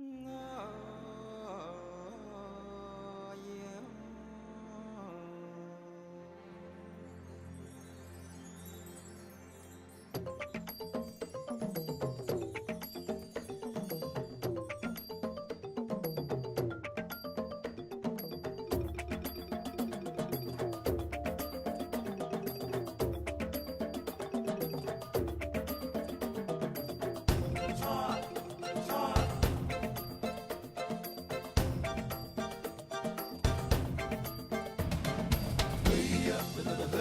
อ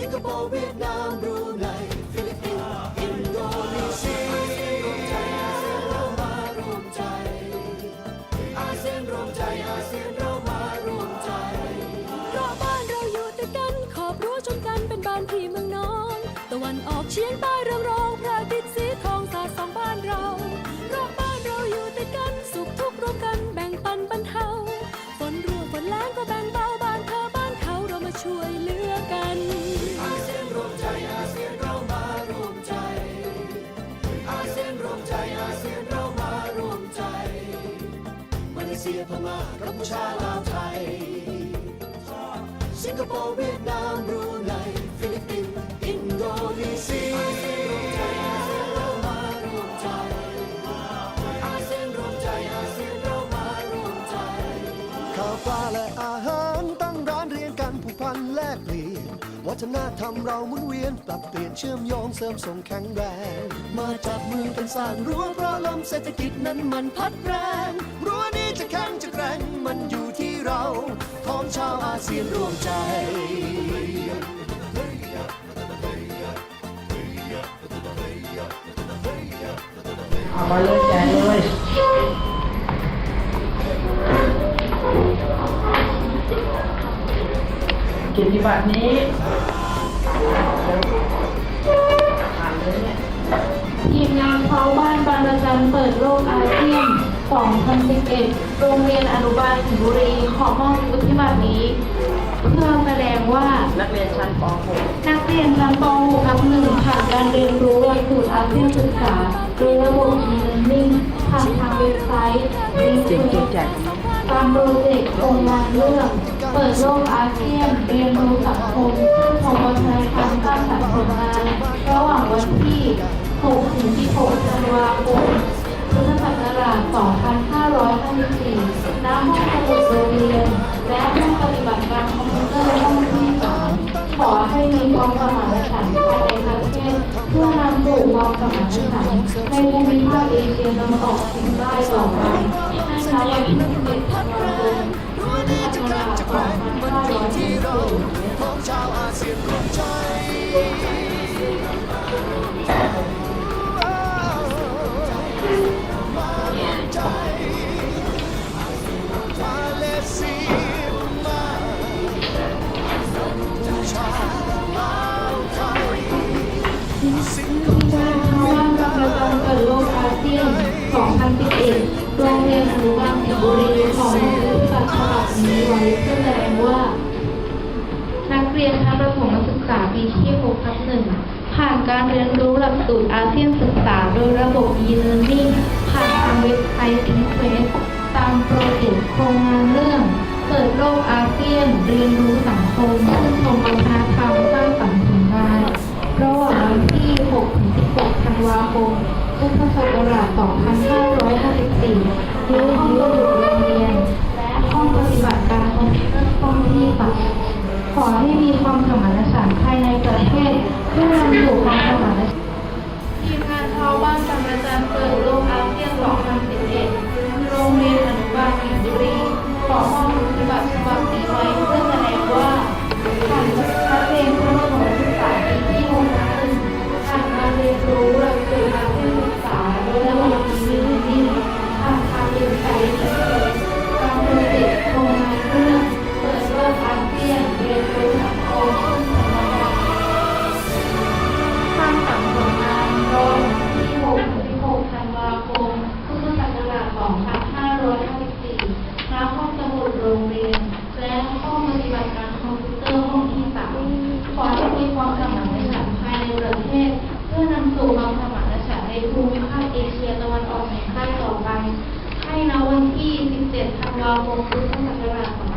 สิงคโปร์เวียดนามรูไน พม่ากัมพูชาลาวไทย สิงคโปร์เวียดนามบรูไนฟิลิปปินส์อินโดนีเซียอาเซียนรวมใจอาเซียนเรามารวมใจอาเซียนรวมใจอาเซียนเรามารวมใจข้าวปลาและอาหารตั้งร้านเรียนกันผูกพันแลกเปลี่ยน วัฒนธรรมเราหมุนเวียน ปรับเปลี่ยนเชื่อมโยงเสริมส่งแข็งแรง มาจับมือกันสร้างรั้วเพราะลมเศรษฐกิจนั้นมันพัดแรงรั้วนี้จะแข็งจะแกร่งมันอยู่ที่เราของชาวอาเซียนร่วมใจเอามาเลยแจเลย กิจบัตรนี้อ่านเลยเนี่ยทีมงานเขาบ้านบางระจันเปิดโลกอาเซียน 2011 โรงเรียนอนุบาลสิงห์บุรี ขอมอบวุฒิบัตรนี้ เพื่อแสดงว่านักเรียนชั้นป .6 นักเรียนชั้นป .6 ทับหนึ่งผ่านการเรียนรู้หลักสูตรอาเซียนศึกษาโดยระบบ e-learning ผ่านทางเว็บไซต์เจ๋งจริงแจก ตามโปรเจกโครงงานเรื่อง เปิดโลกอาเซียนเรียนรู้สังคมของวัฒนธรรมสร้างสรรค์ผลงานระหว่างวันที่6ถึง16ธันวาคมพุทธศักราช 2554ณห้องสมุดโรงเรียน และห้องปฏิบัติการคอมพิวเตอร์ห้องที่สามขอให้มีความสมานฉันท์ภายในประเทศเพื่อนำสู่ความสมานฉันท์ในภูมิภาคเอเชียตะวันออกเฉียงใต้ต่อไป ใอาเซียน2011 โรงเรียนอนุบาลสิงห์บุรีของโรงเรียนฉบับนี้ไว้เพื่อแสดงว่า นักเรียนชั้นประถมศึกษาปีที่6ทับหนึ่งผ่านการเรียนรู้หลักสูตรอาเซียนศึกษาโดยระบบ e-learning ผ่านทางเว็บไซต์ Inquest ตามโปรเจกต์โครงงานเรื่อง เปิดโลกอาเซียน เรียนรู้สังคมซึ่งชมวัฒนธรรมสร้างสรรค์ผลงานระหว่างวันที่ 6-16 ธันวาคมพุทธศักราช 2554โดยห้องสมุโรงเรียน และห้องปฏิบัติการของเตอร์ห้องที่สามขอให้มีความสมานฉันท์ภายในประเทศเพื่อนำสู่ความสมานฉันท์ทีมงานท้าวบ้านกำลังจะเปิด ให้ณวันที่17